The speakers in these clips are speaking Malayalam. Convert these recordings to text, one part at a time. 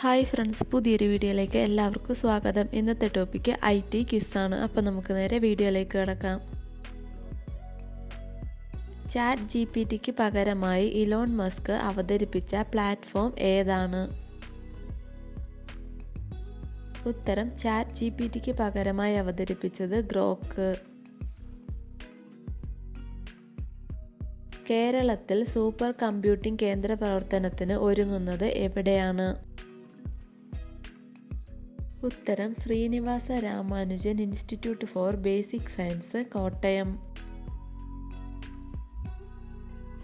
ഹായ് ഫ്രണ്ട്സ് പുതിയൊരു വീഡിയോയിലേക്ക് എല്ലാവർക്കും സ്വാഗതം. ഇന്നത്തെ ടോപ്പിക്ക് ഐ ടി കിസ്സാണ് അപ്പോൾ നമുക്ക് നേരെ വീഡിയോയിലേക്ക് കിടക്കാം. ചാറ്റ് ജി പി ടിക്ക് പകരമായി ഇലോൺ മസ്ക് അവതരിപ്പിച്ച പ്ലാറ്റ്ഫോം ഏതാണ്? ഉത്തരം ചാറ്റ് ജി പി ടിക്ക് പകരമായി അവതരിപ്പിച്ചത് ഗ്രോക്ക് കേരളത്തിൽ സൂപ്പർ കമ്പ്യൂട്ടിംഗ് കേന്ദ്ര പ്രവർത്തനത്തിന് ഒരുങ്ങുന്നത് എവിടെയാണ്? ഉത്തരം Srinivasa Ramanujan Institute for Basic Science Kottayam.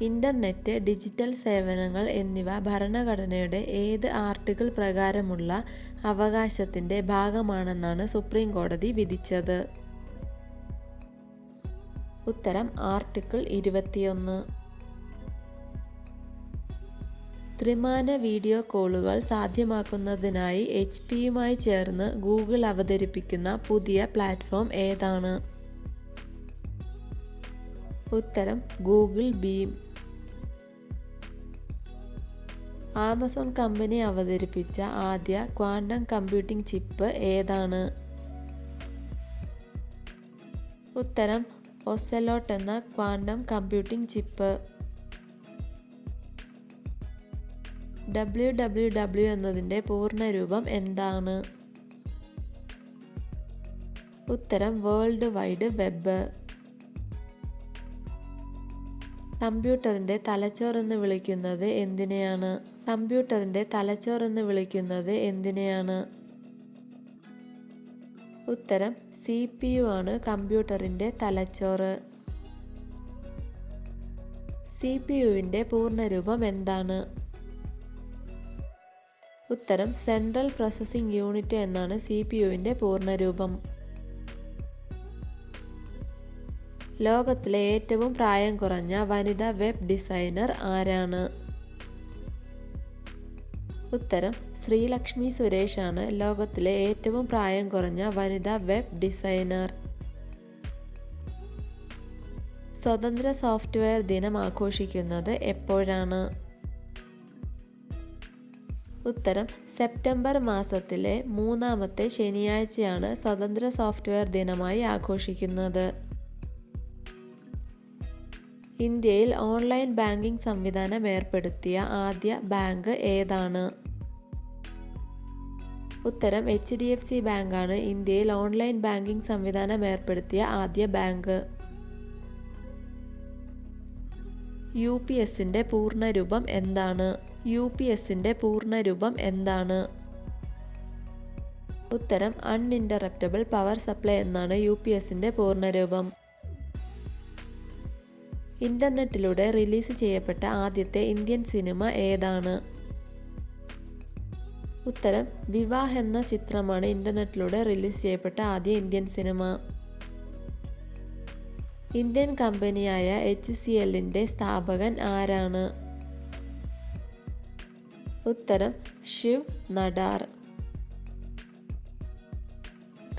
Internet digital സേവനങ്ങൾ എന്നിവ ഭരണഘടനയുടെ ഏത് ആർട്ടിക്കിൾ പ്രകാരമുള്ള അവകാശത്തിന്റെ ഭാഗമാണെന്നാണ് സുപ്രീം കോടതി വിധിച്ചത്. ഉത്തരം ആർട്ടിക്കിൾ ഇരുപത്തിയൊന്ന്. ത്രിമാന വീഡിയോ കോളുകൾ സാധ്യമാക്കുന്നതിനായി എച്ച് പിയുമായി ചേർന്ന് ഗൂഗിൾ അവതരിപ്പിക്കുന്ന പുതിയ പ്ലാറ്റ്ഫോം ഏതാണ്? ഉത്തരം ഗൂഗിൾ ബീം. ആമസോൺ കമ്പനി അവതരിപ്പിച്ച ആദ്യ ക്വാണ്ടം കമ്പ്യൂട്ടിംഗ് ചിപ്പ് ഏതാണ്? ഉത്തരം ഒസലോട്ട് എന്ന quantum computing chip. W W W എന്നതിന്റെ പൂർണരൂപം എന്താണ്? ഉത്തരം വേൾഡ് വൈഡ് വെബ് കമ്പ്യൂട്ടറിന്റെ തലച്ചോർ എന്ന് വിളിക്കുന്നത് എന്തിനെയാണ്? കമ്പ്യൂട്ടറിന്റെ തലച്ചോർ എന്ന് വിളിക്കുന്നത് എന്തിനെയാണ്? ഉത്തരം സി പി യു ആണ് കമ്പ്യൂട്ടറിന്റെ തലച്ചോറ് സി പി യുവിന്റെ പൂർണരൂപം എന്താണ്? ഉത്തരം സെൻട്രൽ പ്രോസസ്സിംഗ് യൂണിറ്റ് എന്നാണ് സി പി യുവിന്റെ പൂർണരൂപം. ലോകത്തിലെ ഏറ്റവും പ്രായം കുറഞ്ഞ വനിതാ വെബ് ഡിസൈനർ ആരാണ്? ഉത്തരം ശ്രീലക്ഷ്മി സുരേഷാണ് ലോകത്തിലെ ഏറ്റവും പ്രായം കുറഞ്ഞ വനിതാ വെബ് ഡിസൈനർ. സ്വതന്ത്ര സോഫ്റ്റ്വെയർ ദിനം ആഘോഷിക്കുന്നത് എപ്പോഴാണ്? ഉത്തരം സെപ്റ്റംബർ മാസത്തിലെ മൂന്നാമത്തെ ശനിയാഴ്ചയാണ് സ്വതന്ത്ര സോഫ്റ്റ്വെയർ ദിനമായി ആഘോഷിക്കുന്നത്. ഇന്ത്യയിൽ ഓൺലൈൻ ബാങ്കിംഗ് സംവിധാനം ഏർപ്പെടുത്തിയ ആദ്യ ബാങ്ക് ഏതാണ്? ഉത്തരം എച്ച് ഡി എഫ് സി ബാങ്കാണ്. ഇന്ത്യയിൽ ഓൺലൈൻ ബാങ്കിംഗ് സംവിധാനം ഏർപ്പെടുത്തിയ ആദ്യ ബാങ്ക്. യു പി എസിന്റെ പൂർണരൂപം എന്താണ്? യു പി എസിന്റെ പൂർണരൂപം എന്താണ്? ഉത്തരം അൺഇന്ററപ്റ്റബിൾ പവർ സപ്ലൈ എന്നാണ് യു പി എസിന്റെ പൂർണരൂപം. ഇന്റർനെറ്റിലൂടെ റിലീസ് ചെയ്യപ്പെട്ട ആദ്യത്തെ ഇന്ത്യൻ സിനിമ ഏതാണ്? ഉത്തരം വിവാഹ് എന്ന ചിത്രമാണ് ഇന്റർനെറ്റിലൂടെ റിലീസ് ചെയ്യപ്പെട്ട ആദ്യ ഇന്ത്യൻ സിനിമ. ഇന്ത്യൻ കമ്പനിയായ എച്ച് സി എല്ലിന്റെ സ്ഥാപകൻ ആരാണ്? ഉത്തരം ശിവ് നടാർ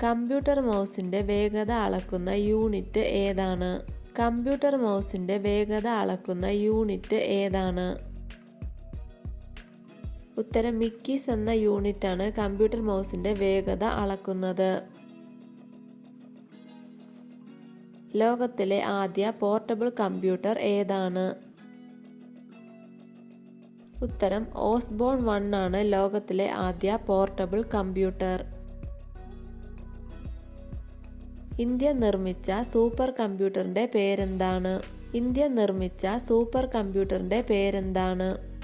കമ്പ്യൂട്ടർ മൗസിന്റെ വേഗത അളക്കുന്ന യൂണിറ്റ് ഏതാണ്? കമ്പ്യൂട്ടർ മൗസിന്റെ വേഗത അളക്കുന്ന യൂണിറ്റ് ഏതാണ്? ഉത്തരം മിക്കീസ് എന്ന യൂണിറ്റാണ് കമ്പ്യൂട്ടർ മൗസിന്റെ വേഗത അളക്കുന്നത്. ലോകത്തിലെ ആദ്യ പോർട്ടബിൾ കമ്പ്യൂട്ടർ ഏതാണ്? ഉത്തരം ഓസ്ബോൺ വൺ ആണ് ലോകത്തിലെ ആദ്യ പോർട്ടബിൾ കമ്പ്യൂട്ടർ. ഇന്ത്യ നിർമ്മിച്ച സൂപ്പർ കമ്പ്യൂട്ടറിന്റെ പേരെന്താണ്? ഇന്ത്യ നിർമ്മിച്ച സൂപ്പർ കമ്പ്യൂട്ടറിന്റെ പേരെന്താണ്?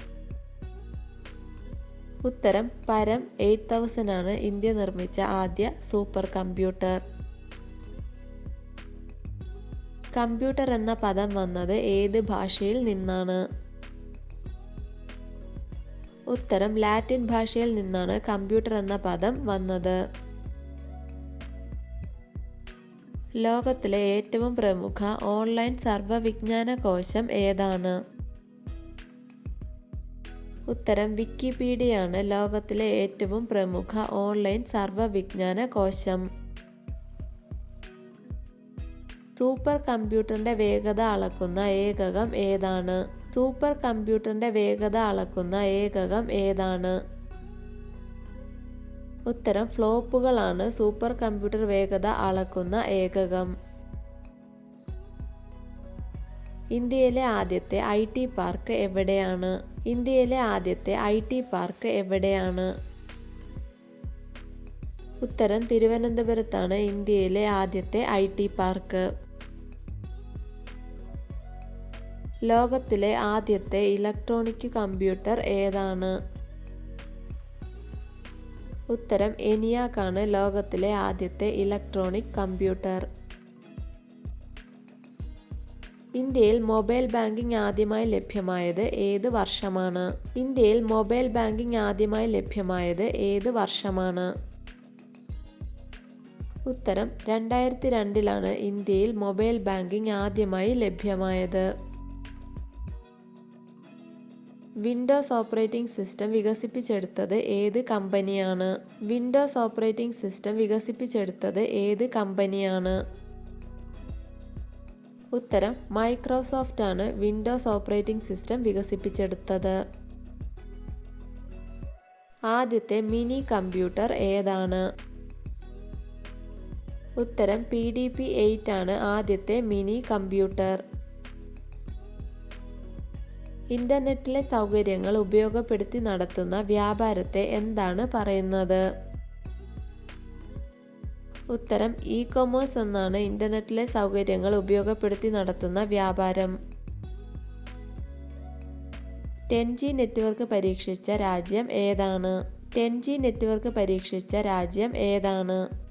ഉത്തരം പരം എയ്റ്റ് തൗസൻഡ് ആണ് ഇന്ത്യ നിർമ്മിച്ച ആദ്യ സൂപ്പർ കമ്പ്യൂട്ടർ. കമ്പ്യൂട്ടർ എന്ന പദം വന്നത് ഏത് ഭാഷയിൽ നിന്നാണ്? ഉത്തരം ലാറ്റിൻ ഭാഷയിൽ നിന്നാണ് കമ്പ്യൂട്ടർ എന്ന പദം വന്നത്. ലോകത്തിലെ ഏറ്റവും പ്രമുഖ ഓൺലൈൻ സർവവിജ്ഞാന കോശം ഏതാണ്? ഉത്തരം വിക്കിപീഡിയ ആണ് ലോകത്തിലെ ഏറ്റവും പ്രമുഖ ഓൺലൈൻ സർവവിജ്ഞാന കോശം. സൂപ്പർ കമ്പ്യൂട്ടറിന്റെ വേഗത അളക്കുന്ന ഏകകം ഏതാണ്? സൂപ്പർ കമ്പ്യൂട്ടറിന്റെ വേഗത അളക്കുന്ന ഏകകം ഏതാണ്? ഉത്തരം ഫ്ലോപ്പുകളാണ് സൂപ്പർ കമ്പ്യൂട്ടർ വേഗത അളക്കുന്ന ഏകകം. ഇന്ത്യയിലെ ആദ്യത്തെ ഐ ടി പാർക്ക് എവിടെയാണ്? ഇന്ത്യയിലെ ആദ്യത്തെ ഐ ടി പാർക്ക് എവിടെയാണ്? ഉത്തരം തിരുവനന്തപുരത്താണ് ഇന്ത്യയിലെ ആദ്യത്തെ ഐ ടി പാർക്ക്. ലോകത്തിലെ ആദ്യത്തെ ഇലക്ട്രോണിക് കമ്പ്യൂട്ടർ ഏതാണ്? ഉത്തരം എനിയാക്കാണ് ലോകത്തിലെ ആദ്യത്തെ ഇലക്ട്രോണിക് കമ്പ്യൂട്ടർ. ഇന്ത്യയിൽ മൊബൈൽ ബാങ്കിംഗ് ആദ്യമായി ലഭ്യമായത് ഏത് വർഷമാണ്? ഇന്ത്യയിൽ മൊബൈൽ ബാങ്കിംഗ് ആദ്യമായി ലഭ്യമായത് ഏത് വർഷമാണ്? ഉത്തരം രണ്ടായിരത്തി രണ്ടിലാണ് ഇന്ത്യയിൽ മൊബൈൽ ബാങ്കിംഗ് ആദ്യമായി ലഭ്യമായത്. വിൻഡോസ് ഓപ്പറേറ്റിംഗ് സിസ്റ്റം വികസിപ്പിച്ചെടുത്തത് ഏത് കമ്പനിയാണ്? വിൻഡോസ് ഓപ്പറേറ്റിംഗ് സിസ്റ്റം വികസിപ്പിച്ചെടുത്തത് ഏത് കമ്പനിയാണ്? ഉത്തരം മൈക്രോസോഫ്റ്റ് ആണ് വിൻഡോസ് ഓപ്പറേറ്റിംഗ് സിസ്റ്റം വികസിപ്പിച്ചെടുത്തത്. ആദ്യത്തെ മിനി കമ്പ്യൂട്ടർ ഏതാണ്? ഉത്തരം പി ഡി പി എയ്റ്റ് ആണ് ആദ്യത്തെ മിനി കമ്പ്യൂട്ടർ. ഇന്റർനെറ്റിലെ സൗകര്യങ്ങൾ ഉപയോഗപ്പെടുത്തി നടത്തുന്ന വ്യാപാരത്തെ എന്താണ് പറയുന്നത്? ഉത്തരം ഇ കൊമേഴ്സ് എന്നാണ് ഇന്റർനെറ്റിലെ സൗകര്യങ്ങൾ ഉപയോഗപ്പെടുത്തി നടത്തുന്ന വ്യാപാരം. ടെൻ ജി നെറ്റ്വർക്ക് പരീക്ഷിച്ച രാജ്യം ഏതാണ്? ടെൻ ജി നെറ്റ്വർക്ക് പരീക്ഷിച്ച രാജ്യം ഏതാണ്?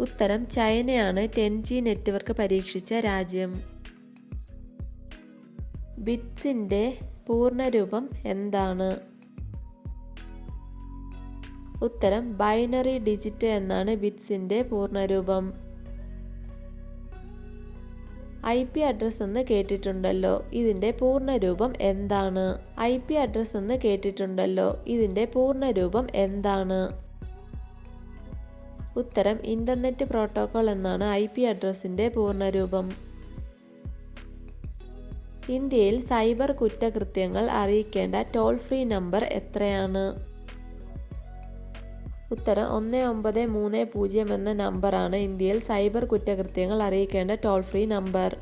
ഉത്തരം ചൈനയാണ് ടെൻ ജി നെറ്റ്വർക്ക് പരീക്ഷിച്ച രാജ്യം. ബിറ്റ്സിന്റെ പൂർണരൂപം എന്താണ്? ഉത്തരം ബൈനറി ഡിജിറ്റ് എന്നാണ് ബിറ്റ്സിന്റെ പൂർണരൂപം. ഐ പി അഡ്രസ് എന്ന് കേട്ടിട്ടുണ്ടല്ലോ. ഇതിന്റെ പൂർണരൂപം എന്താണ്? ഐ പി അഡ്രസ് എന്ന് കേട്ടിട്ടുണ്ടല്ലോ. ഇതിന്റെ പൂർണരൂപം എന്താണ്? ഉത്തരം ഇന്റർനെറ്റ് പ്രോട്ടോക്കോൾ എന്നാണ് ഐ പി അഡ്രസ്സിന്റെ പൂർണരൂപം. ഇന്ത്യയിൽ സൈബർ കുറ്റകൃത്യങ്ങൾ അറിയിക്കേണ്ട ടോൾ ഫ്രീ നമ്പർ എത്രയാണ്? ഉത്തരം ഒന്ന് ഒമ്പത് മൂന്ന് പൂജ്യം എന്ന നമ്പറാണ് ഇന്ത്യയിൽ സൈബർ കുറ്റകൃത്യങ്ങൾ അറിയിക്കേണ്ട ടോൾ ഫ്രീ നമ്പർ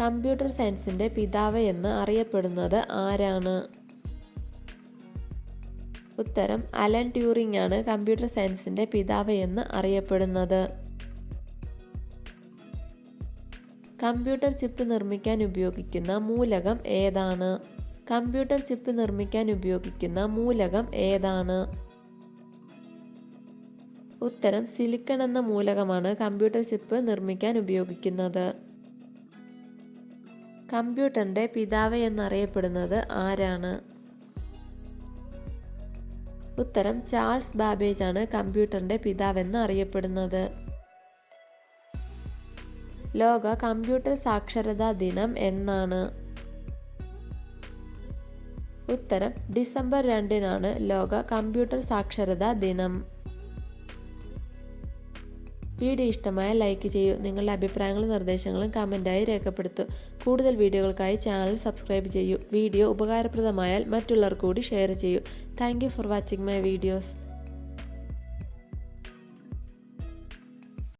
കമ്പ്യൂട്ടർ സയൻസിന്റെ പിതാവ് എന്ന് അറിയപ്പെടുന്നത് ആരാണ്? ഉത്തരം അലൻ ട്യൂറിംഗ് ആണ്. കമ്പ്യൂട്ടർ സയൻസിന്റെ പിതാവ് എന്ന് അറിയപ്പെടുന്നത്. കമ്പ്യൂട്ടർ ചിപ്പ് നിർമ്മിക്കാൻ ഉപയോഗിക്കുന്ന മൂലകം ഏതാണ്? കമ്പ്യൂട്ടർ ചിപ്പ് നിർമ്മിക്കാൻ ഉപയോഗിക്കുന്ന മൂലകം ഏതാണ്? ഉത്തരം സിലിക്കൺ എന്ന മൂലകമാണ് കമ്പ്യൂട്ടർ ചിപ്പ് നിർമ്മിക്കാൻ ഉപയോഗിക്കുന്നത്. കമ്പ്യൂട്ടറിന്റെ പിതാവ് എന്നറിയപ്പെടുന്നത് ആരാണ്? ഉത്തരം ചാൾസ് ബാബേജ് ആണ് കമ്പ്യൂട്ടറിന്റെ പിതാവെന്ന് അറിയപ്പെടുന്നത്. ലോക കമ്പ്യൂട്ടർ സാക്ഷരതാ ദിനം എന്നാണ്. ഉത്തരം ഡിസംബർ രണ്ടിനാണ് ലോക കമ്പ്യൂട്ടർ സാക്ഷരതാ ദിനം. വീഡിയോ ഇഷ്ടമായ ലൈക്ക് ചെയ്യൂ. നിങ്ങളുടെ അഭിപ്രായങ്ങളും നിർദ്ദേശങ്ങളും കമന്റായി രേഖപ്പെടുത്തൂ. കൂടുതൽ വീഡിയോകൾക്കായി ചാനൽ സബ്സ്ക്രൈബ് ചെയ്യൂ. വീഡിയോ ഉപകാരപ്രദമായാൽ മറ്റുള്ളവർ കൂടി ഷെയർ ചെയ്യൂ. Thank for watching my videos.